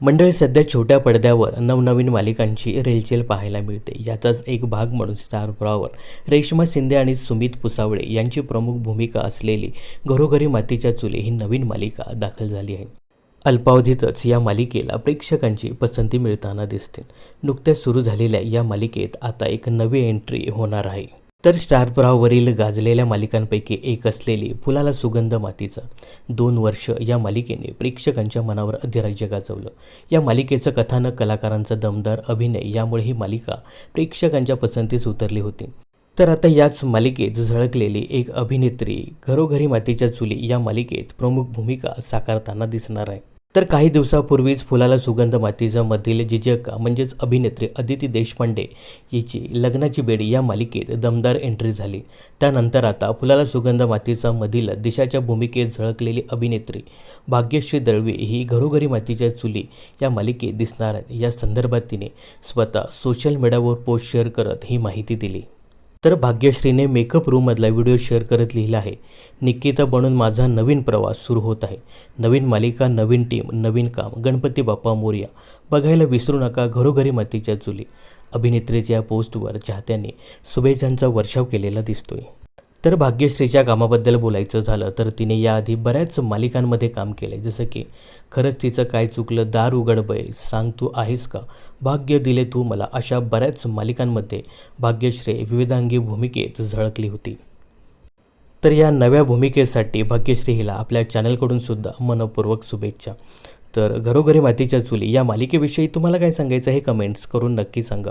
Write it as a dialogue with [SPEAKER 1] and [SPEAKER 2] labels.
[SPEAKER 1] मंडळी सध्या छोट्या पडद्यावर नवनवीन मालिकांची रेलचेल पाहायला मिळते. याचाच एक भाग म्हणून स्टार प्रॉवर रेश्मा शिंदे आणि सुमित पुसावळे यांची प्रमुख भूमिका असलेली घरोघरी मातीच्या चुली ही नवीन मालिका दाखल झाली आहे. अल्पावधीतच या मालिकेला प्रेक्षकांची पसंती मिळताना दिसते. नुकत्याच सुरू झालेल्या या मालिकेत आता एक नवी एंट्री होणार आहे. तर स्टार प्रवाहावरील गाजलेल्या मालिकांपैकी एक असलेली फुलाला सुगंध मातीचा. दोन वर्ष या मालिकेने प्रेक्षकांच्या मनावर अधिराज्य गाजवलं. या मालिकेचं कथानक कलाकारांचा दमदार अभिनय यामुळे ही मालिका प्रेक्षकांच्या पसंतीस उतरली होती. तर आता याच मालिकेत झळकलेली एक अभिनेत्री घरोघरी मातीच्या चुली या मालिकेत प्रमुख भूमिका साकारताना दिसणार आहे. तर काही दिवसापूर्वीच फुलाला सुगंध मातीचा मधील जिजका म्हणजेच अभिनेत्री अदिती देशपांडे हिची लग्नाची बेडी या मालिकेत दमदार एंट्री झाली. त्यानंतर आता फुलाला सुगंध मातीचा मधील दिशाच्या भूमिकेत झळकलेली अभिनेत्री भाग्यश्री दळवी ही घरोघरी मातीच्या चुली या मालिकेत दिसणार या संदर्भात तिने स्वतः सोशल मीडियावर पोस्ट शेअर करत ही माहिती दिली. तर भाग्यश्रीने मेकअप रूममधला व्हिडिओ शेअर करत लिहिला आहे. निकिता बनून माझा नवीन प्रवास सुरू होत आहे. नवीन मालिका नवीन टीम नवीन काम. गणपती बाप्पा मोर्या. बघायला विसरू नका घरोघरी मातीच्या चुली. अभिनेत्रीच्या या पोस्टवर चाहत्यांनी शुभेच्छांचा वर्षाव केलेला दिसतोय. तर भाग्यश्रीच्या कामाबद्दल बोलायचं झालं तर तिने याआधी बऱ्याच मालिकांमध्ये काम केलं जसं की खरंच तिचं काय चुकलं दार उघडबय सांग तू आहेस का? भाग्य दिले तू मला अशा बऱ्याच मालिकांमध्ये भाग्यश्री विविधांगी भूमिकेत झळकली होती. तर या नव्या भूमिकेसाठी भाग्यश्री हिला आपल्या चॅनलकडून सुद्धा मनपूर्वक शुभेच्छा. तर घरोघरी मातीच्या चुली या मालिकेविषयी तुम्हाला काय सांगायचं हे कमेंट्स करून नक्की सांगा.